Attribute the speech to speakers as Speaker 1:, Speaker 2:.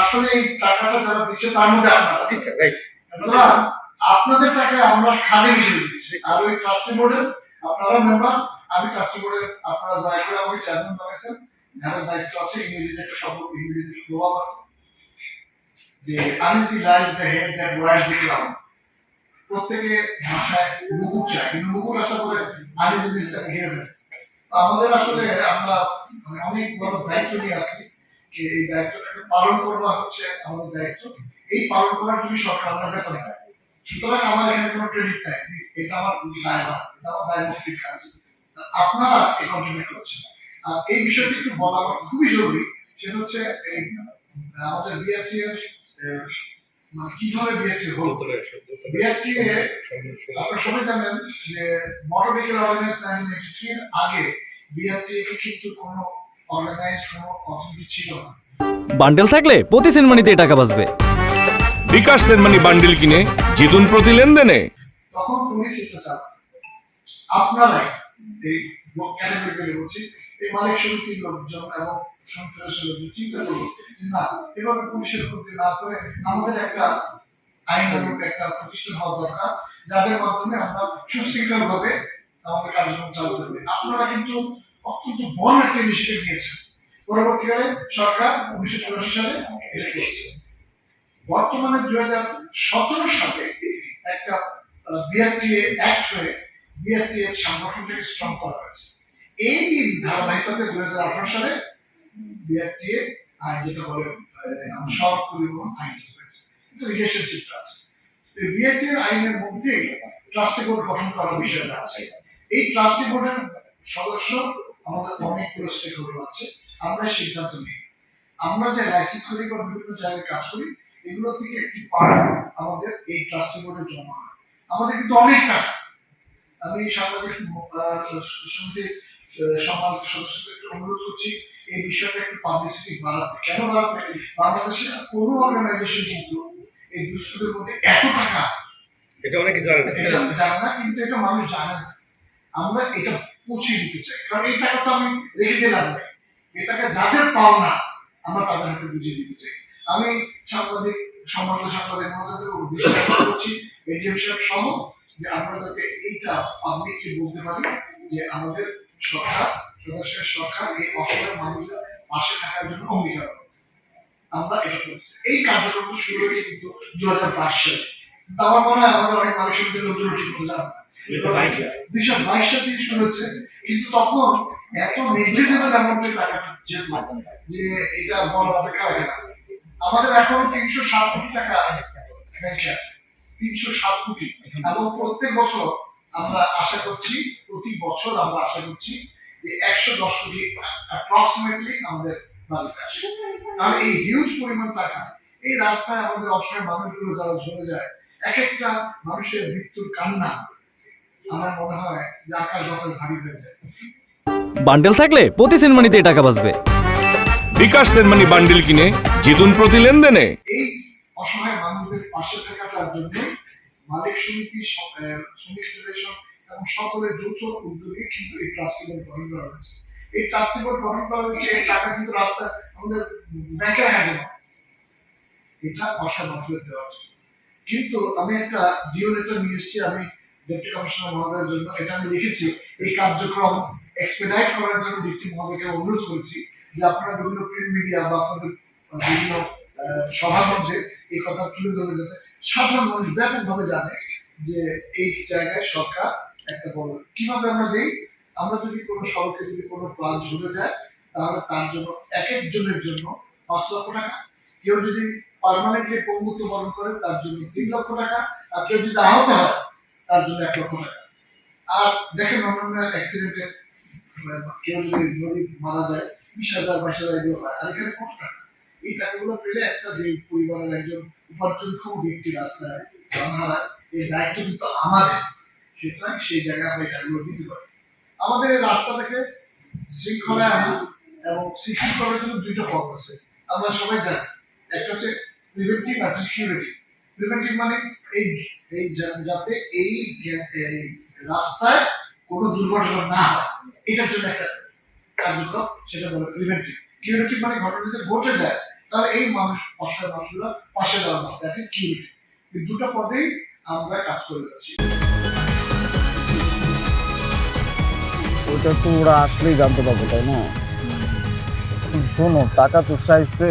Speaker 1: আসলে এই টাকাটা যারা দিচ্ছে তার মধ্যে আপনারা সুতরাং আপনাদের আমরা খালি হিসেবে দিচ্ছি। আর ওই ট্রাস্টি বোর্ডের আপনারা মেম্বার আমি ট্রাস্টি বোর্ডের আপনারা দয়া করে আমাকে চেয়ারম্যান বানাইছেন দায়িত্ব আছে ইংরেজিতে একটা শব্দ ইংরেজিতে একটা প্রভাব আছে। যে uneasy lies the head that wears the প্রত্যেকে ভাষায় মুকুট চায়। কিন্তু মুকুট আশা করে আনইজি ঘিরে ফেলে আমাদের আসলে আমরা মানে অনেক বড় দায়িত্ব নিয়ে আছি যে এই দায়িত্বটাকে পালন করবা হচ্ছে আমাদের দায়িত্ব। এই পালন করার জন্য সরকার আমরা বেতন দেয়। সুতরাং আমার এখানে কোনো ক্রেডিট নাই। এটা আমার দায়ভার এটা আমার দায়মুক্তির কাজ। আপনারা এই কন্ট্রিবিউট করছেন। আর এই বিষয়টি একটু বলা আমার খুবই জরুরি। সেটা হচ্ছে এই আমাদের বিআরটি মানে কীভাবে বিআরটি হলো? বিআরটি আপনারা সবাই জানেন যে মোটর ভেহিকেল অর্গানাইজ নাইনটিন আগে বিআরটি কিন্তু কোনো অর্গানাইজ কোনো অথরিটি ছিল না।
Speaker 2: বান্ডেল থাকলে প্রতি সেনমানিতে টাকা বাঁচবে।
Speaker 3: বিকাশ সেনমানি বান্ডিল কিনে জিতুন প্রতি লেনদেনে।
Speaker 1: তখন পুলিশ এটা চালাবে আপনারাই এই ক্যাটাগরি বলছি এই মালিক সমিতির লোকজন এবং সন্ত্রাসের লোকজন চিন্তা করব না এভাবে পুলিশের প্রতি না করে আমাদের একটা আইনানুক একটা প্রতিষ্ঠান হওয়া দরকার যাদের মাধ্যমে আমরা সুশৃঙ্খল ভাবে আমাদের কার্যক্রম চালাতে পারি। আপনারা কিন্তু অত্যন্ত বড় একটা ইনিশিয়েটিভ নিয়েছেন পরবর্তীকালে সরকার উনিশশো চুরাশি সালে এটা করেছে। বর্তমানে দুই হাজার সতেরো সালে একটা বিআরটিএ অ্যাক্ট হয়ে বিআরটিএ সংগঠনটাকে স্ট্রং করা হয়েছে। এই ধারাবাহিকতায় দুই হাজার আঠারো সালে বিআরটিএ আইন যেটা বলে সড়ক পরিবহন আইন হয়েছে। কিন্তু রিলেশনশিপটা আছে। এই বিআরটিএ আইনের মধ্যে ট্রাস্টি বোর্ড গঠন করার বিষয়টা আছে। এই ট্রাস্টি বোর্ডের সদস্য আমাদের অনেকগুলো স্টেক হোল্ডার আছে। আমরা সিদ্ধান্ত নিই। আমরা যে লাইসেন্স করি বা বিভিন্ন জায়গায় কাজ করি এগুলো থেকে একটি পার্ট আমাদের এই ট্রাস্টি বোর্ডে জমা হয়। আমাদের কিন্তু অনেক টাকা আমি সাংবাদিক সমিতির সম্মানিত সদস্যদের অনুরোধ করছি এই বিষয়টা একটু পাবলিসিটি বাড়াতে। কেন বাড়াতে? বাংলাদেশে কোনো অর্গানাইজেশন কিন্তু এই দুস্থদের মধ্যে এত টাকা
Speaker 4: এটা অনেকে জানে না।
Speaker 1: জানে না কিন্তু এটা মানুষ জানে না। আমরা এটা পৌঁছে দিতে চাই। কারণ এই টাকা তো আমি রেখে দিলাম না। টাকা যাদের পাও না, আমরা তাদের হাতে বুঝিয়ে দিতে চাই। আমি সাংবাদিক, সম্মানিত সাংবাদিক উদ্দেশ্য করছি এডিএম সাহেব সহ, যে আমরা এইটা বলতে পারি যে আমাদের সরকার, সদস্যের সরকার, এই অসহায় মানুষদের পাশে থাকার জন্য অঙ্গীকার আমরা এটা করছি এই কার্যক্রমটা শুরু হয়েছে কিন্তু দু হাজার বাইশ সালে। কিন্তু আমার মনে হয় আমাদের অনেক মানুষের লোকজন ঠিক করে জানে না দুই হাজার। বাইশ থেকে কিন্তু তখন এত নেগলিজেবল অ্যামাউন্টের টাকা যেত যে এটা বড় অপেক্ষা রাখে না। আমাদের এখন তিনশো সাত কোটি টাকা ব্যাংকে আছে। তিনশো সাত কোটি। এবং প্রত্যেক বছর আমরা আশা করছি প্রতি বছর আমরা আশা করছি যে একশো দশ কোটি অ্যাপ্রক্সিমেটলি আমাদের বাজেট আসে কারণ এই হিউজ পরিমাণ টাকা এই রাস্তায় আমাদের অসহায় মানুষগুলো যারা ঝরে যায় এক একটা মানুষের মৃত্যুর কান্না আমার মনে হয় যে আকাশ বাতাস ভারী হয়ে যায়।
Speaker 2: বান্ডেল থাকলে প্রতি সেনমানিতে টাকা বাঁচবে।
Speaker 3: বিকাশ সেনমানি বান্ডেল কিনে জিতুন প্রতি লেনদেনে।
Speaker 1: এই অসহায় মানুষদের পাশে থাকাটার জন্য মালিক সমিতি শ্রমিক ফেডারেশন এবং সকলের যৌথ উদ্যোগে কিন্তু এই ট্রাস্টি বোর্ড গঠন করা হয়েছে। এই ট্রাস্টি বোর্ড গঠন করা হয়েছে এই টাকা কিন্তু রাস্তায় আমাদের ব্যাংকে রাখা জমা এটা অসহায় মানুষদের দেওয়ার জন্য কিন্তু আমি একটা ডিও লেটার নিয়ে এসেছি আমি ডেপুটি কমিশনার মহোদয়ের জন্য এটা আমি লিখেছি। এই কার্যক্রম এক্সপেডাইট করার জন্য ডিসি মহোদয়কে অনুরোধ করছি যে আপনারা বিভিন্ন প্রিন্ট মিডিয়া বা আপনাদের বিভিন্ন সভার মধ্যে এই কথা তুলে ধরে যাতে সাধারণ মানুষ ব্যাপকভাবে জানে যে এই জায়গায় সরকার একটা বড় কীভাবে আমরা দেই? আমরা যদি কোনো সড়কে যদি কোনো প্লান ঝুলে যায়, তাহলে তার জন্য এক একজনের জন্য পাঁচ লক্ষ টাকা। কেউ যদি পার্মানেন্টলি পঙ্গুত্ব বরণ করে তার জন্য তিন লক্ষ টাকা। আর কেউ যদি আহত হয়, তার জন্য এক লক্ষ টাকা। আর দেখেন অন্যান্য অ্যাক্সিডেন্টে কেউ যদি মারা যায়, বিশ হাজার, বাইশ হাজার এগুলো হয়, আর এখানে কত টাকা? এই টাকাগুলো পেলে একটা যে পরিবারের একজন উপার্জনক্ষম ব্যক্তি রাস্তায় এই দায়িত্ব কিন্তু আমাদের। সুতরাং সেই জায়গায় আমরা টাকাগুলো দিতে পারি। আমাদের এই রাস্তাটাকে শৃঙ্খলায় আনা এবং সিকিউর করার জন্য দুইটা পথ আছে। আমরা সবাই জানি, একটা হচ্ছে প্রিভেন্টিভ আর সিকিউরিটি প্রিভেন্টিভ মানে এই এই যাতে এই রাস্তায় কোনো দুর্ঘটনা না হয়। এটার জন্য একটা কার্যক্রম সেটা বলে প্রিভেন্টিভ কিউরেটিভ মানে ঘটনা যদি ঘটে যায় তাহলে এই মানুষ অসহায় মানুষগুলো পাশে দাঁড়ানো দ্যাট ইজ কিউরিটি এই দুটো পদেই আমরা কাজ করে যাচ্ছি।
Speaker 4: ওটা তো ওরা আসলেই জানতে পারবে তাই না? শোনো টাকা তো চাইছে